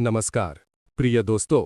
નમસ્કાર. પ્રિય દોસ્તો,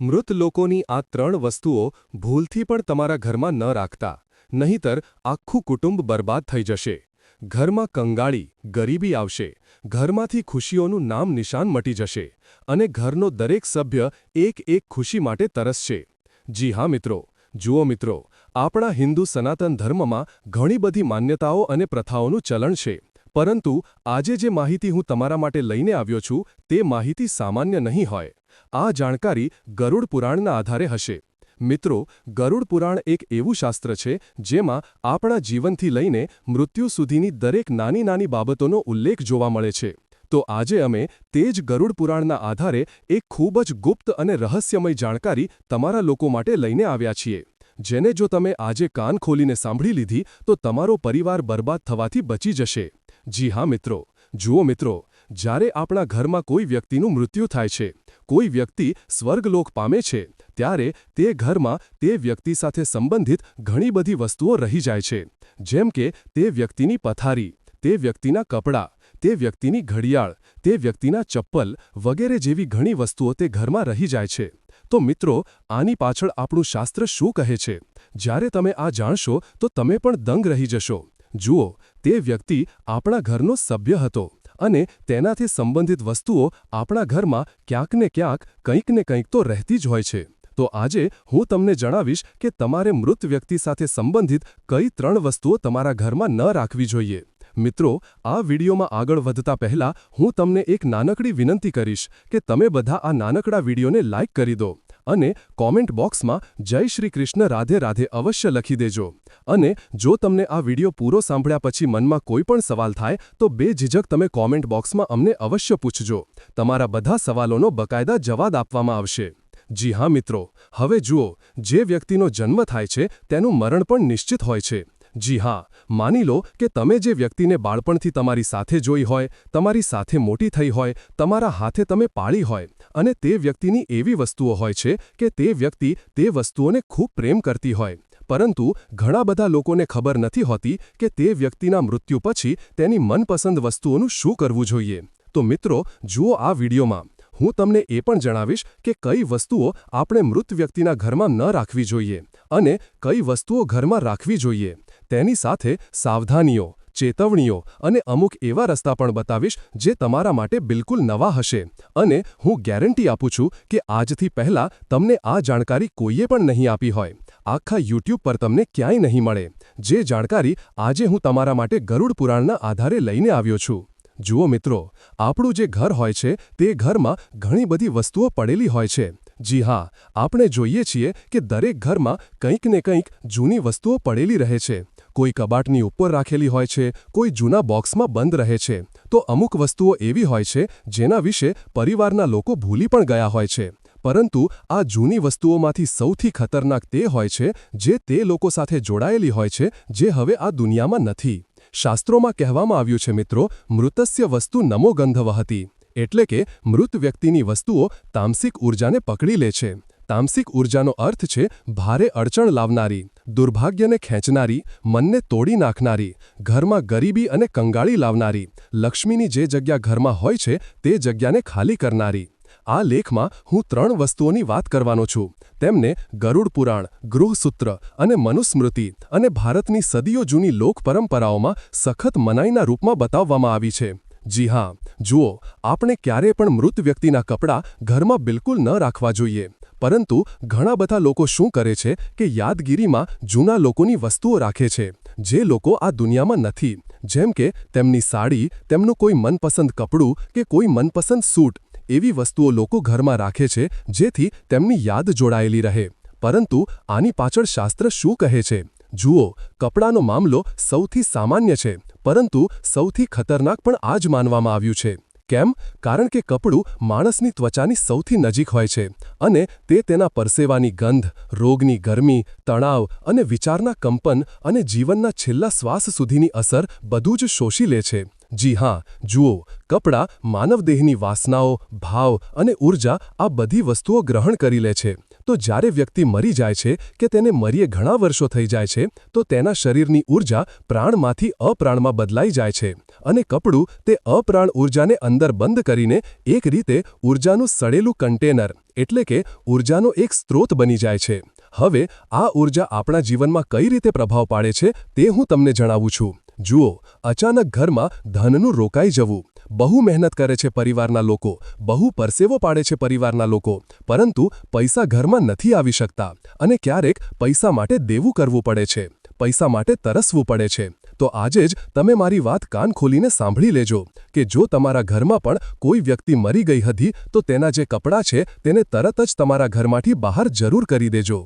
મૃત લોકોની આ ત્રણ વસ્તુઓ ભૂલથી પણ તમારા ઘરમાં ન રાખતા, નહીંતર આખું કુટુંબ બરબાદ થઈ જશે. ઘરમાં કંગાળી, ગરીબી આવશે, ઘરમાંથી ખુશીઓનું નામ નિશાન મટી જશે અને ઘરનો દરેક સભ્ય એક એક ખુશી માટે તરસશે. જી હા મિત્રો, જુઓ મિત્રો, આપણા હિન્દુ સનાતન ધર્મમાં ઘણી બધી માન્યતાઓ અને પ્રથાઓનું ચલણ છે. પરંતુ આજે જે માહિતી હું તમારા માટે લઈને આવ્યો છું, તે માહિતી સામાન્ય નહીં હોય. આ જાણકારી ગરુડ પુરાણના આધારે હશે. મિત્રો, ગરુડ પુરાણ એક એવું શાસ્ત્ર છે, જેમાં આપણા જીવનથી લઈને મૃત્યુ સુધીની દરેક નાની નાની બાબતોનો ઉલ્લેખ જોવા મળે છે. તો આજે અમે તે જ ગરુડ પુરાણના આધારે એક ખૂબ જ ગુપ્ત અને રહસ્યમય જાણકારી તમારા લોકો માટે લઈને આવ્યા છીએ. જેને જો તમે આજે કાન ખોલીને સાંભળી લીધી, તો તમારો પરિવાર બરબાદ થવાથી બચી જશે. જી હા મિત્રો. જુઓ મિત્રો, જ્યારે આપણા ઘરમાં કોઈ વ્યક્તિનું મૃત્યુ થાય છે, કોઈ વ્યક્તિ સ્વર્ગલોક પામે છે, ત્યારે તે ઘરમાં તે વ્યક્તિ સાથે સંબંધિત ઘણી બધી વસ્તુઓ રહી જાય છે. જેમ કે, તે વ્યક્તિની પથારી, તે વ્યક્તિના કપડાં, તે વ્યક્તિની ઘડિયાળ, તે વ્યક્તિના ચપ્પલ વગેરે જેવી ઘણી વસ્તુઓ તે ઘરમાં રહી જાય છે. તો મિત્રો, આની પાછળ આપણું શાસ્ત્ર શું કહે છે? જ્યારે તમે આ જાણશો, તો તમે પણ દંગ રહી જશો. જુઓ, તે વ્યક્તિ આપણા ઘરનો સભ્ય હતો અને તેનાથી સંબંધિત વસ્તુઓ આપણા ઘરમાં ક્યાંક ને ક્યાંક, કંઈક ને કંઈક તો રહેતી જ હોય છે. તો આજે હું તમને જણાવીશ કે તમારે મૃત વ્યક્તિ સાથે સંબંધિત કઈ ત્રણ વસ્તુઓ તમારા ઘરમાં ન રાખવી જોઈએ. મિત્રો, આ વિડીયોમાં આગળ વધતા પહેલા હું તમને એક નાનકડી વિનંતી કરીશ કે તમે બધા આ નાનકડા વિડીયોને લાઇક કરી દો. અને કોમેન્ટ બોક્સમાં જય શ્રી કૃષ્ણ, રાધે રાધે અવશ્ય લખી દેજો. અને જો તમને આ વિડિયો પૂરો સાંભળ્યા પછી મનમાં કોઈ પણ સવાલ થાય, તો બે ઝીઝક તમે કોમેન્ટ બોક્સમાં અમને અવશ્ય પૂછજો. તમારા બધા સવાલોનો બકાયદા જવાબ આપવામાં આવશે. જી હા મિત્રો, હવે જુઓ, જે વ્યક્તિનો જન્મ થાય છે, તેનું મરણ પણ નિશ્ચિત હોય છે. જી હા, માની લો કે તમે જે વ્યક્તિને બાળપણથી તમારી સાથે જોઈ હોય, તમારી સાથે મોટી થઈ હોય, તમારા હાથે તમે પાળી હોય, અને તે વ્યક્તિની એવી વસ્તુઓ હોય છે કે તે વ્યક્તિ તે વસ્તુઓને ખૂબ પ્રેમ કરતી હોય. પરંતુ ઘણા બધા લોકોને ખબર નથી હોતી કે તે વ્યક્તિના મૃત્યુ પછી તેની મનપસંદ વસ્તુઓનું શું કરવું જોઈએ. તો મિત્રો, જુઓ આ વિડીયોમાં. હું તમને એ પણ જણાવીશ કે કઈ વસ્તુઓ આપણે મૃત વ્યક્તિના ઘરમાં ન રાખવી જોઈએ, અને કઈ વસ્તુઓ ઘરમાં રાખવી જોઈએ. તેની સાથે સાવધાનીઓ, ચેતવણીઓ અને અમુક એવા રસ્તા પણ બતાવીશ જે તમારા માટે બિલકુલ નવા હશે. અને હું ગેરંટી આપું છું કે આજથી પહેલાં તમને આ જાણકારી કોઈએ પણ નહીં આપી હોય. આખા યુટ્યુબ પર તમને ક્યાંય નહીં મળે. જે જાણકારી આજે હું તમારા માટે ગરુડ પુરાણના આધારે લઈને આવ્યો છું. જુઓ મિત્રો, આપણું જે ઘર હોય છે તે ઘરમાં ઘણી બધી વસ્તુઓ પડેલી હોય છે. જી હા, આપણે જોઈએ છીએ કે દરેક ઘરમાં કંઈક ને કંઈક જૂની વસ્તુઓ પડેલી રહે છે. કોઈ કબાટની ઉપર રાખેલી હોય છે, કોઈ જૂના બોક્સમાં બંધ રહે છે, તો અમુક વસ્તુઓ એવી હોય છે, જેના વિશે પરિવારના લોકો ભૂલી પણ ગયા હોય છે. પરંતુ આ જૂની વસ્તુઓમાંથી સૌથી ખતરનાક તે હોય છે, જે તે લોકો સાથે જોડાયેલી હોય છે, જે હવે આ દુનિયામાં નથી. શાસ્ત્રોમાં કહેવામાં આવ્યું છે, મિત્રો, મૃતસ્ય વસ્તુ નમો ગંધવ હતી એટલે કે મૃત વ્યક્તિની વસ્તુઓ તામસિક ઉર્જાને પકડી લે છે. તામસિક ઉર્જાનો અર્થ છે ભારે અડચણ લાવનારી, દુર્ભાગ્યને ખેંચનારી, મનને તોડી નાખનારી, ઘરમાં ગરીબી અને કંગાળી લાવનારી, લક્ષ્મીની જે જગ્યા ઘરમાં હોય છે તે જગ્યાને ખાલી કરનારી. આ લેખમાં હું ત્રણ વસ્તુઓની વાત કરવાનો છું. તેમને ગરુડ પુરાણ ગૃહસૂત્ર અને મનુસ્મૃતિ અને ભારતની સદીઓ જૂની લોક પરંપરાઓમાં સખત મનાઈના રૂપમાં બતાવવામાં આવી છે. જી હા, જુઓ, આપણે ક્યારેય પણ મૃત વ્યક્તિના કપડાં ઘરમાં બિલકુલ ન રાખવા જોઈએ. પરંતુ ઘણા બધા લોકો શું કરે છે કે યાદગીરીમાં જૂના લોકોની વસ્તુઓ રાખે છે, જે લોકો આ દુનિયામાં નથી. જેમ કે, તેમની સાડી, તેમનું કોઈ મનપસંદ કપડું કે કોઈ મનપસંદ સૂટ, એવી વસ્તુઓ લોકો ઘરમાં રાખે છે, જેથી તેમની યાદ જોડાયેલી રહે. પરંતુ આની પાછળ શાસ્ત્ર શું કહે છે? જુઓ, કપડાનો મામલો સૌથી સામાન્ય છે, પરંતુ સૌથી ખતરનાક પણ આ જ માનવામાં આવ્યું છે. કેમ? કારણ કે કપડું માણસની ત્વચાની સૌથી નજીક હોય છે અને તે તેના પરસેવાની ગંધ, રોગની ગરમી, તણાવ અને વિચારના કંપન અને જીવનના છેલ્લા શ્વાસ સુધીની અસર બધું જ શોષી લે છે. જી હા, જુઓ, કપડાં માનવદેહની વાસનાઓ, ભાવ અને ઊર્જા આ બધી વસ્તુઓ ગ્રહણ કરી લે છે. તો જ્યારે વ્યક્તિ મરી જાય છે કે તેને મરીએ ઘણા વર્ષો થઈ જાય છે, તો તેના શરીરની ઊર્જા પ્રાણમાંથી અપ્રાણમાં બદલાઈ જાય છે અને કપડું તે અપ્રાણ ઊર્જાને અંદર બંધ કરીને એક રીતે ઊર્જાનું સડેલું કન્ટેનર, એટલે કે ઊર્જાનો એક સ્ત્રોત બની જાય છે. હવે આ ઊર્જા આપણા જીવનમાં કઈ રીતે પ્રભાવ પાડે છે તે હું તમને જણાવું છું. જુઓ, અચાનક ઘરમાં ધનનું રોકાઈ જવું. બહુ મહેનત કરે છે પરિવારના લોકો, બહુ પરસેવો પાડે છે પરિવારના લોકો, પરંતુ પૈસા ઘરમાં નથી આવી શકતા અને ક્યારેક પૈસા માટે દેવું કરવું પડે છે, પૈસા માટે તરસવું પડે છે. તો આજે જ તમે મારી વાત કાન ખોલીને સાંભળી લેજો કે જો તમારા ઘરમાં પણ કોઈ વ્યક્તિ મરી ગઈ હતી, તો તેના જે કપડાં છે, તેને તરત જ તમારા ઘરમાંથી બહાર જરૂર કરી દેજો.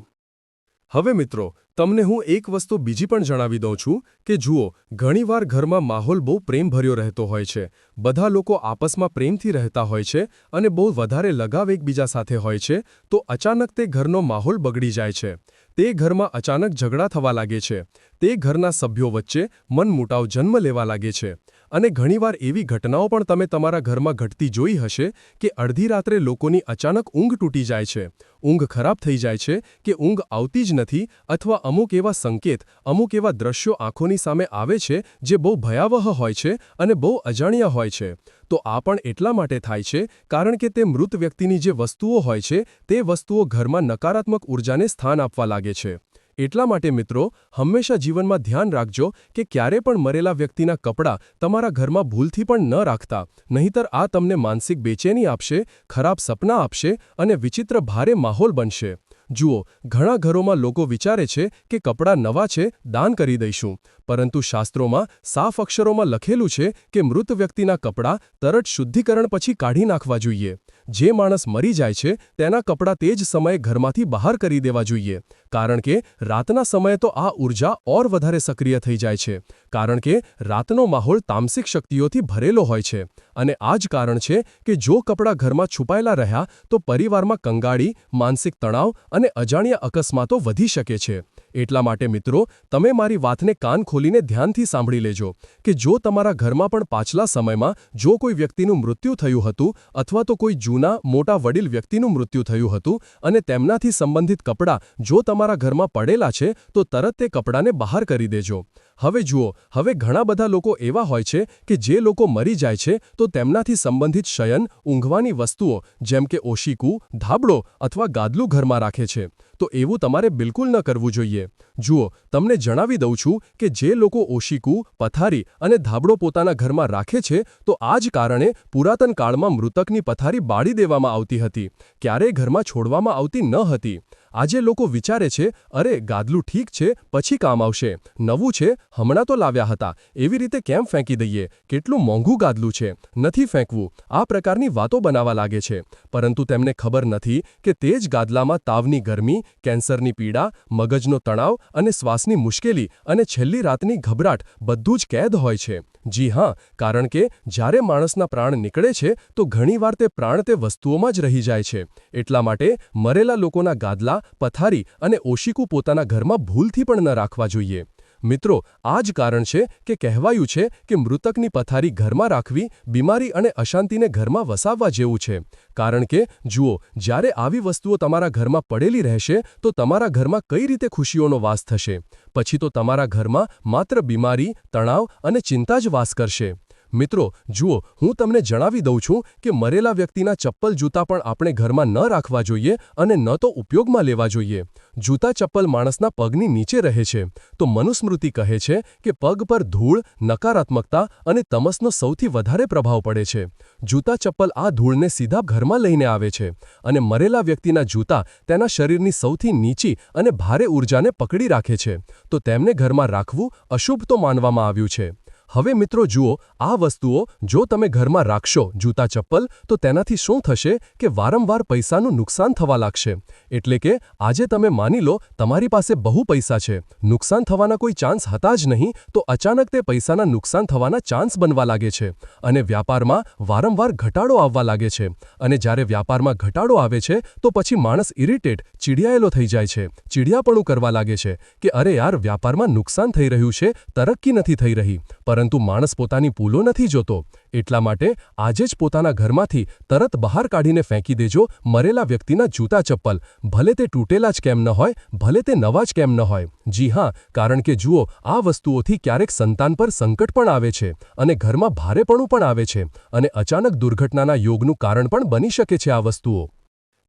હવે મિત્રો તમને હું એક વસ્તુ બીજી પણ જણાવી દઉં છું કે જુઓ, ઘણીવાર ઘરમાં માહોલ બહુ પ્રેમભર્યો રહેતો હોય છે. બધા લોકો આપસમાં પ્રેમથી રહેતા હોય છે અને બહુ વધારે લગાવ એકબીજા સાથે હોય છે, તો અચાનક તે ઘરનો માહોલ બગડી જાય છે. તે ઘરમાં અચાનક ઝઘડા થવા લાગે છે. તે ઘરના સભ્યો વચ્ચે મનમુટાવ જન્મ લેવા લાગે છે. અને ઘણીવાર એવી ઘટનાઓ પણ તમે તમારા ઘરમાં ઘટતી જોઈ હશે કે અડધી રાત્રે લોકોની અચાનક ઊંઘ તૂટી જાય છે. ઊંઘ ખરાબ થઈ જાય છે કે ઊંઘ આવતી જ નથી અથવા અમુક એવા સંકેત, અમુક એવા દ્રશ્યો આંખોની સામે આવે છે જે બહુ ભયાવહ હોય છે અને બહુ અજાણ્યા હોય છે. તો આ પણ એટલા માટે થાય છે કારણ કે તે મૃત વ્યક્તિની જે વસ્તુઓ હોય છે તે વસ્તુઓ ઘરમાં નકારાત્મક ઉર્જાને સ્થાન આપવા લાગે છે. એટલા માટે મિત્રો, હંમેશા જીવનમાં ધ્યાન રાખજો કે ક્યારે પણ મરેલા વ્યક્તિના કપડાં તમારા ઘરમાં ભૂલથી પણ ન રાખતા. નહીંતર આ તમને માનસિક બેચેની આપશે, ખરાબ સપના આપશે અને વિચિત્ર ભારે માહોલ બનશે. જુઓ, ઘણા ઘરોમાં લોકો વિચારે છે કે કપડાં નવા છે, દાન કરી દઈશું. પરંતુ શાસ્ત્રોમાં સાફ અક્ષરોમાં લખેલું છે કે મૃત વ્યક્તિના કપડાં તરત શુદ્ધિકરણ પછી કાઢી નાખવા જોઈએ. જે માણસ મરી જાય છે, તેના કપડાં તે જ સમયે ઘરમાંથી બહાર કરી દેવા જોઈએ. કારણ કે રાતના સમયે તો આ ઊર્જા ઓર વધારે સક્રિય થઈ જાય છે. કારણ કે રાતનો માહોલ તામસિક શક્તિઓથી ભરેલો હોય છે. અને આ જ કારણ છે કે જો કપડાં ઘરમાં છુપાયેલા રહ્યા તો પરિવારમાં કંગાળી, માનસિક તણાવ અને અજાણ્યા અકસ્માતો વધી શકે છે. એટલા માટે મિત્રો, તમે મારી વાતને કાન ખોલીને ધ્યાનથી સાંભળી લેજો કે જો તમારા ઘરમાં પણ પાછલા સમયમાં જો કોઈ વ્યક્તિનું મૃત્યુ થયું હતું અથવા તો કોઈ જૂના, મોટા વડીલ વ્યક્તિનું મૃત્યુ થયું હતું અને તેમનાથી સંબંધિત કપડાં જો તમારા ઘરમાં પડેલા છે, તો તરત તે કપડાને બહાર કરી દેજો. હવે જુઓ, હવે ઘણા બધા લોકો એવા હોય છે કે જે લોકો મરી જાય છે, તો તેમનાથી સંબંધિત શયન, ઊંઘવાની વસ્તુઓ, જેમ કે ઓશિકુ, ધાબળો અથવા ગાદલું ઘરમાં રાખે છે. તો એવું તમારે બિલકુલ ન કરવું જોઈએ. જુઓ, તમને જણાવી દઉં છું કે જે લોકો ઓશિકુ, પથારી અને ધાબળો પોતાના ઘરમાં રાખે છે, તો આ જ કારણે પુરાતન કાળમાં મૃતકની પથારી બાળી દેવામાં આવતી હતી. ક્યારેય ઘરમાં છોડવામાં આવતી ન હતી. આજે લોકો વિચારે છે, અરે, ગાદલું ઠીક છે, પછી કામ આવશે. નવું છે, હમણાં તો લાવ્યા હતા. એવી રીતે કેમ ફેંકી દઈએ? કેટલું મોંઘું ગાદલું છે. નથી ફેંકવું. આ પ્રકારની વાતો બનાવવા લાગે છે. પરંતુ તેમને ખબર નથી કે તે જ ગાદલામાં તાવની ગરમી, કેન્સરની પીડા, મગજનો તણાવ અને શ્વાસની મુશ્કેલી અને છેલ્લી રાતની ગભરાટ બધું જ કેદ હોય છે. જી હા, કારણ કે જ્યારે માણસના પ્રાણ નીકળે છે, તો ઘણીવાર તે પ્રાણ તે વસ્તુઓમાં જ રહી જાય છે. એટલા માટે મરેલા લોકોના ગાદલા પથારી અને ઓશિકુ પોતાના ઘરમાં ભૂલથી પણ ન રાખવા જોઈએ. મિત્રો, આ જ કારણ છે કે કહેવાયું છે કે મૃતકની પથારી ઘરમાં રાખવી બીમારી અને અશાંતિને ઘરમાં વસાવવા જેવું છે. કારણ કે, જુઓ, જ્યારે આવી વસ્તુઓ તમારા ઘરમાં પડેલી રહેશે, તો તમારા ઘરમાં કઈ રીતે ખુશીઓનો વાસ થશે? પછી તો તમારા ઘરમાં માત્ર બીમારી, તણાવ અને ચિંતા જ વાસ કરશે. મિત્રો, જુઓ, હું તમને જણાવી દઉં છું કે મરેલા વ્યક્તિના ચપ્પલ જૂતા પણ આપણે ઘરમાં ન રાખવા જોઈએ અને ન તો ઉપયોગમાં લેવા જોઈએ. જૂતા ચપ્પલ માણસના પગની નીચે રહે છે. તો મનુસ્મૃતિ કહે છે કે પગ પર ધૂળ, નકારાત્મકતા અને તમસનો સૌથી વધારે પ્રભાવ પડે છે. જૂતા ચપ્પલ આ ધૂળને સીધા ઘરમાં લઈને આવે છે અને મરેલા વ્યક્તિના જૂતા તેના શરીરની સૌથી નીચી અને ભારે ઊર્જાને પકડી રાખે છે. તો તેમને ઘરમાં રાખવું અશુભ તો માનવામાં આવ્યું છે. હવે મિત્રો જુઓ, આ વસ્તુઓ જો તમે ઘરમાં રાખશો જૂતા ચપ્પલ, તો તેનાથી શું થશે કે વારંવાર પૈસાનું નુકસાન થવા લાગશે. એટલે કે આજે તમે માની લો તમારી પાસે બહુ પૈસા છે. નુકસાન થવાના કોઈ ચાન્સ હતા જ નહીં, તો અચાનક તે પૈસાના નુકસાન થવાના ચાન્સ બનવા લાગે છે. અને વ્યાપારમાં વારંવાર ઘટાડો આવવા લાગે છે. અને જ્યારે વ્યાપારમાં ઘટાડો આવે છે, તો પછી માણસ ઇરિટેટ ચીડિયાયેલો થઈ જાય છે. ચીડિયાપણું કરવા લાગે છે કે અરે યાર, વ્યાપારમાં નુકસાન થઈ રહ્યું છે, તરક્કી નથી થઈ રહી. પરંતુ માણસ પોતાની ભૂલો નથી જોતો. એટલા માટે આજે જ પોતાના ઘરમાંથી તરત બહાર કાઢીને ફેંકી દેજો મરેલા વ્યક્તિના જૂતા ચપ્પલ. ભલે તે તૂટેલા જ કેમ ન હોય, ભલે તે નવા જ કેમ ન હોય. જી હા, કારણ કે જુઓ, આ વસ્તુઓથી ક્યારેક સંતાન પર સંકટ પણ આવે છે અને ઘરમાં ભારેપણું પણ આવે છે અને અચાનક દુર્ઘટનાના યોગનું કારણ પણ બની શકે છે આ વસ્તુઓ.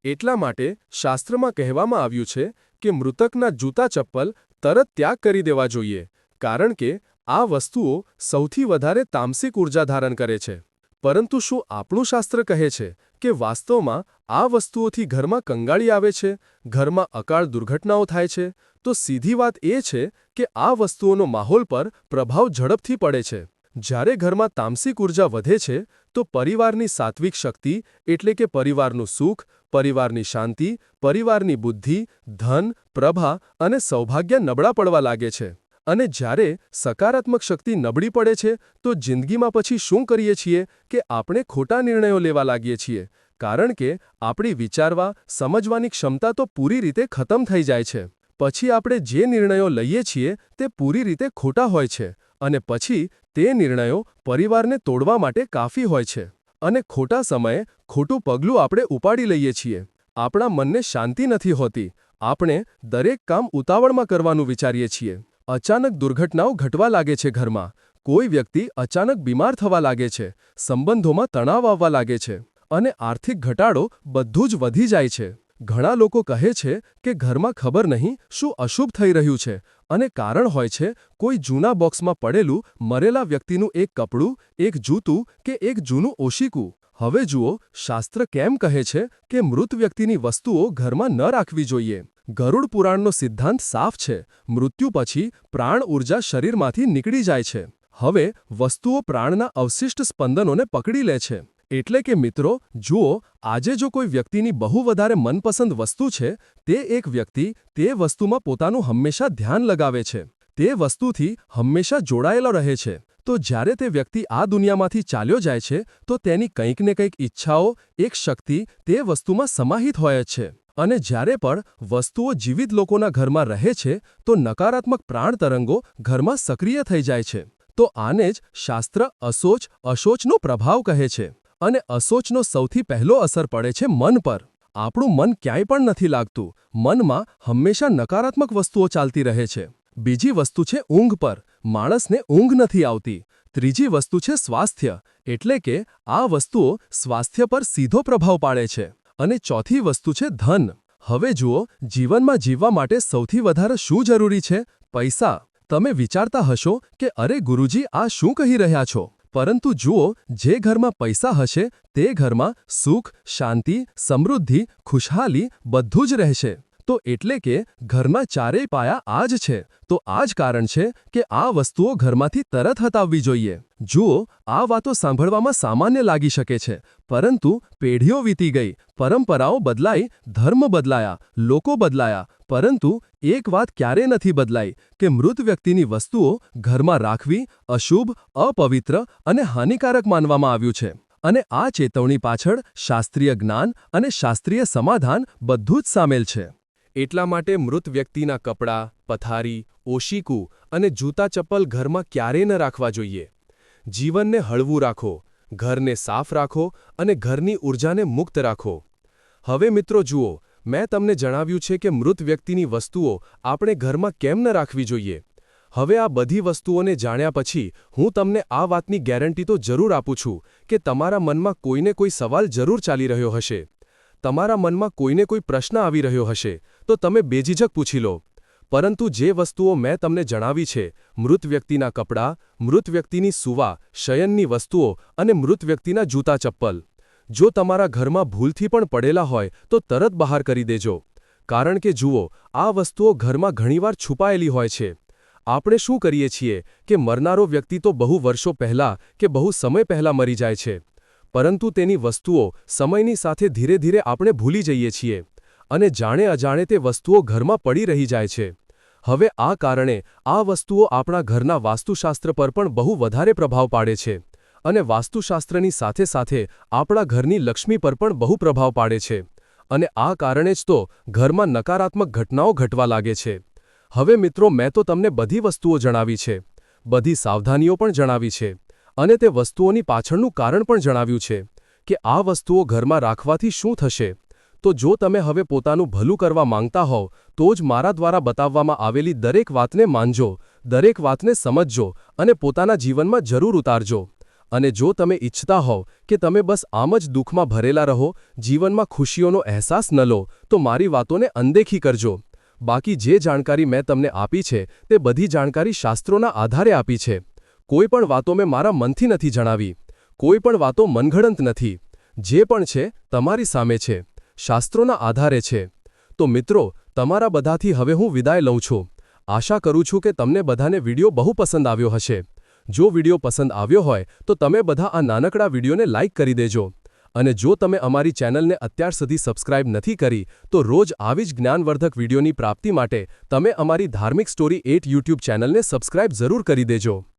એટલા માટે શાસ્ત્રમાં કહેવામાં આવ્યું છે કે મૃતકના જૂતા ચપ્પલ તરત ત્યાગ કરી દેવા જોઈએ, કારણ કે આ વસ્તુઓ સૌથી વધારે તામસિક ઊર્જા ધારણ કરે છે. પરંતુ શું આપણું શાસ્ત્ર કહે છે કે વાસ્તવમાં આ વસ્તુઓથી ઘરમાં કંગાળી આવે છે, ઘરમાં અકાળ દુર્ઘટનાઓ થાય છે? તો સીધી વાત એ છે કે આ વસ્તુઓનો માહોલ પર પ્રભાવ ઝડપથી પડે છે. જ્યારે ઘરમાં તામસિક ઊર્જા વધે છે, તો પરિવારની સાત્વિક શક્તિ એટલે કે પરિવારનું સુખ, પરિવારની શાંતિ, પરિવારની બુદ્ધિ, ધન, પ્રભા અને સૌભાગ્ય નબળા પડવા લાગે છે. અને જ્યારે સકારાત્મક શક્તિ નબળી પડે છે, તો જિંદગીમાં પછી શું કરીએ છીએ કે આપણે ખોટા નિર્ણયો લેવા લાગીએ છીએ? કારણ કે આપણી વિચારવા, સમજવાની ક્ષમતા તો પૂરી રીતે ખતમ થઈ જાય છે. પછી આપણે જે નિર્ણયો લઈએ છીએ તે પૂરી રીતે ખોટા હોય છે અને પછી તે નિર્ણયો પરિવારને તોડવા માટે કાફી હોય છે. અને ખોટા સમયે ખોટું પગલું આપણે ઉપાડી લઈએ છીએ. આપણા મનને શાંતિ નથી હોતી. આપણે દરેક કામ ઉતાવળમાં કરવાનું વિચારીએ છીએ. અચાનક દુર્ઘટનાઓ ઘટવા લાગે છે ઘરમાં. કોઈ વ્યક્તિ અચાનક બીમાર થવા લાગે છે, સંબંધોમાં તણાવ આવવા લાગે છે અને આર્થિક ઘટાડો બધું જ વધી જાય છે. ઘણા લોકો કહે છે કે ઘરમાં ખબર નહીં શું અશુભ થઈ રહ્યું છે અને કારણ હોય છે કોઈ જૂના બોક્સમાં પડેલું, મરેલા વ્યક્તિનું એક કપડું, એક જૂતું કે એક જૂનું ઓશિકું. હવે જુઓ, શાસ્ત્ર કેમ કહે છે કે મૃત વ્યક્તિની વસ્તુઓ ઘરમાં ન રાખવી જોઈએ? ગરુડ પુરાણનો સિદ્ધાંત સાફ છે. મૃત્યુ પછી પ્રાણ ઊર્જા શરીરમાંથી નીકળી જાય છે. હવે વસ્તુઓ પ્રાણના અવશિષ્ટ સ્પંદનોને પકડી લે છે. એટલે કે મિત્રો, જુઓ, આજે જો કોઈ વ્યક્તિની બહુ વધારે મનપસંદ વસ્તુ છે, તે એક વ્યક્તિ તે વસ્તુમાં પોતાનું હંમેશા ધ્યાન લગાવે છે. તે વસ્તુથી હંમેશા જોડાયેલો રહે છે. તો જ્યારે તે વ્યક્તિ આ દુનિયામાંથી ચાલ્યો જાય છે, તો તેની કંઈક ને કંઈક ઈચ્છાઓ, એક શક્તિ તે વસ્તુમાં સમાહિત હોય છે. અને જ્યારે પણ વસ્તુઓ જીવિત લોકોના ઘરમાં રહે છે, તો નકારાત્મક પ્રાણ તરંગો ઘરમાં સક્રિય થઈ જાય છે. તો આને જ શાસ્ત્ર અસોચ અશોચનો પ્રભાવ કહે છે અને અસોચનો સૌથી પહેલો અસર પડે છે મન પર. આપણું મન ક્યાંય પણ નથી લાગતું. મનમાં હંમેશા નકારાત્મક વસ્તુઓ ચાલતી રહે છે. બીજી વસ્તુ છે ઊંઘ પર. માણસને ઊંઘ નથી આવતી. ત્રીજી વસ્તુ છે સ્વાસ્થ્ય. એટલે કે આ વસ્તુઓ સ્વાસ્થ્ય પર સીધો પ્રભાવ પાડે છે. અને ચોથી વસ્તુ છે ધન. હવે જુઓ, જીવનમાં જીવવા માટે સૌથી વધારે શું જરૂરી છે? પૈસા. તમે વિચારતા હશો કે, અરે ગુરુજી, આ શું કહી રહ્યા છો? પરંતુ જુઓ, જે ઘરમાં પૈસા હશે, તે ઘરમાં સુખ, શાંતિ, સમૃદ્ધિ, ખુશહાલી બધું જ રહેશે. તો એટલે કે ઘરના ચારેય પાયા આ જ છે. તો આ જ કારણ છે કે આ વસ્તુઓ ઘરમાંથી તરત હટાવવી જોઈએ. જુઓ, આ વાતો સાંભળવામાં સામાન્ય લાગી શકે છે, પરંતુ પેઢીઓ વીતી ગઈ, પરંપરાઓ બદલાઈ, ધર્મ બદલાયા, લોકો બદલાયા, પરંતુ એક વાત ક્યારે નથી બદલાઈ કે મૃત વ્યક્તિની વસ્તુઓ ઘરમાં રાખવી અશુભ, અપવિત્ર અને હાનિકારક માનવામાં આવ્યું છે. અને આ ચેતવણી પાછળ શાસ્ત્રીય જ્ઞાન અને શાસ્ત્રીય સમાધાન બધું જ સામેલ છે. એટલા માટે મૃત વ્યક્તિના કપડાં, પથારી, ઓશીકું અને જૂતા ચપ્પલ ઘરમાં ક્યારેય ન રાખવા જોઈએ. જીવનને હળવું રાખો, ઘરને સાફ રાખો અને ઘરની ઊર્જાને મુક્ત રાખો. હવે મિત્રો જુઓ, મેં તમને જણાવ્યું છે કે મૃત વ્યક્તિની વસ્તુઓ આપણે ઘરમાં કેમ ન રાખવી જોઈએ. હવે આ બધી વસ્તુઓને જાણ્યા પછી હું તમને આ વાતની ગેરંટી તો જરૂર આપું છું કે તમારા મનમાં કોઈને કોઈ સવાલ જરૂર ચાલી રહ્યો હશે. તમારા મનમાં કોઈને કોઈ પ્રશ્ન આવી રહ્યો હશે, તો તમે બેઝિઝક પૂછી લો. પરંતુ જે વસ્તુઓ મેં તમને જણાવી છે, મૃત વ્યક્તિના કપડાં, મૃત વ્યક્તિની સુવા, શયનની વસ્તુઓ અને મૃત વ્યક્તિના જૂતા ચપ્પલ. જો તમારા ઘરમાં ભૂલથી પણ પડેલા હોય, તો તરત બહાર કરી દેજો. કારણ કે જુઓ, આ વસ્તુઓ ઘરમાં ઘણીવાર છુપાયેલી હોય છે. આપણે શું કરીએ છીએ કે મરનારો વ્યક્તિ તો બહુ વર્ષો પહેલાં કે બહુ સમય પહેલાં મરી જાય છે. પરંતુ તેની વસ્તુઓ સમયની સાથે ધીરે ધીરે આપણે ભૂલી જઈએ છીએ અને જાણે અજાણે તે વસ્તુઓ ઘરમાં પડી રહી જાય છે. હવે આ કારણે આ વસ્તુઓ આપણા ઘરના વાસ્તુશાસ્ત્ર પર પણ બહુ વધારે પ્રભાવ પાડે છે અને વાસ્તુશાસ્ત્રની સાથે સાથે આપણા ઘરની લક્ષ્મી પર પણ બહુ પ્રભાવ પાડે છે અને આ કારણે જ તો ઘરમાં નકારાત્મક ઘટનાઓ ઘટવા લાગે છે. હવે મિત્રો, મેં તો તમને બધી વસ્તુઓ જણાવી છે. બધી સાવધાનીઓ પણ જણાવી છે. અને તે વસ્તુઓની પાછળનું કારણ પણ જણાવ્યું છે કે આ વસ્તુઓ ઘરમાં રાખવાથી શું થશે? તો જો તમે હવે પોતાનું ભલું કરવા માંગતા હોવ, તો જ મારા દ્વારા બતાવવામાં આવેલી દરેક વાતને માનજો, દરેક વાતને સમજજો અને પોતાના જીવનમાં જરૂર ઉતારજો. અને જો તમે ઈચ્છતા હોવ કે તમે બસ આમ જ દુઃખમાં ભરેલા રહો, જીવનમાં ખુશીઓનો અહેસાસ ન લો, તો મારી વાતોને અનદેખી કરજો. બાકી જે જાણકારી મેં તમને આપી છે, તે બધી જાણકારી શાસ્ત્રોના આધારે આપી છે. કોઈ પણ વાતો મેં મારા મનથી નથી જણાવી. કોઈ પણ વાતો મનઘડંત નથી. જે પણ છે, તમારી સામે છે. શાસ્ત્રોના આધારે છે. તો મિત્રો, તમારા બધાથી હવે હું વિદાય લઉં છું. આશા કરું છું કે તમને બધાને વિડિયો બહુ પસંદ આવ્યો હશે. જો વીડિયો પસંદ આવ્યો હોય, તો તમે બધા આ નાનકડા વિડીયોને લાઇક કરી દેજો. અને જો તમે અમારી ચેનલને અત્યાર સુધી સબસ્ક્રાઇબ નથી કરી, તો રોજ આવી જ જ્ઞાનવર્ધક વિડીયોની પ્રાપ્તિ માટે તમે અમારી ધાર્મિક સ્ટોરી એટ યુટ્યુબ ચેનલને સબસ્ક્રાઇબ જરૂર કરી દેજો.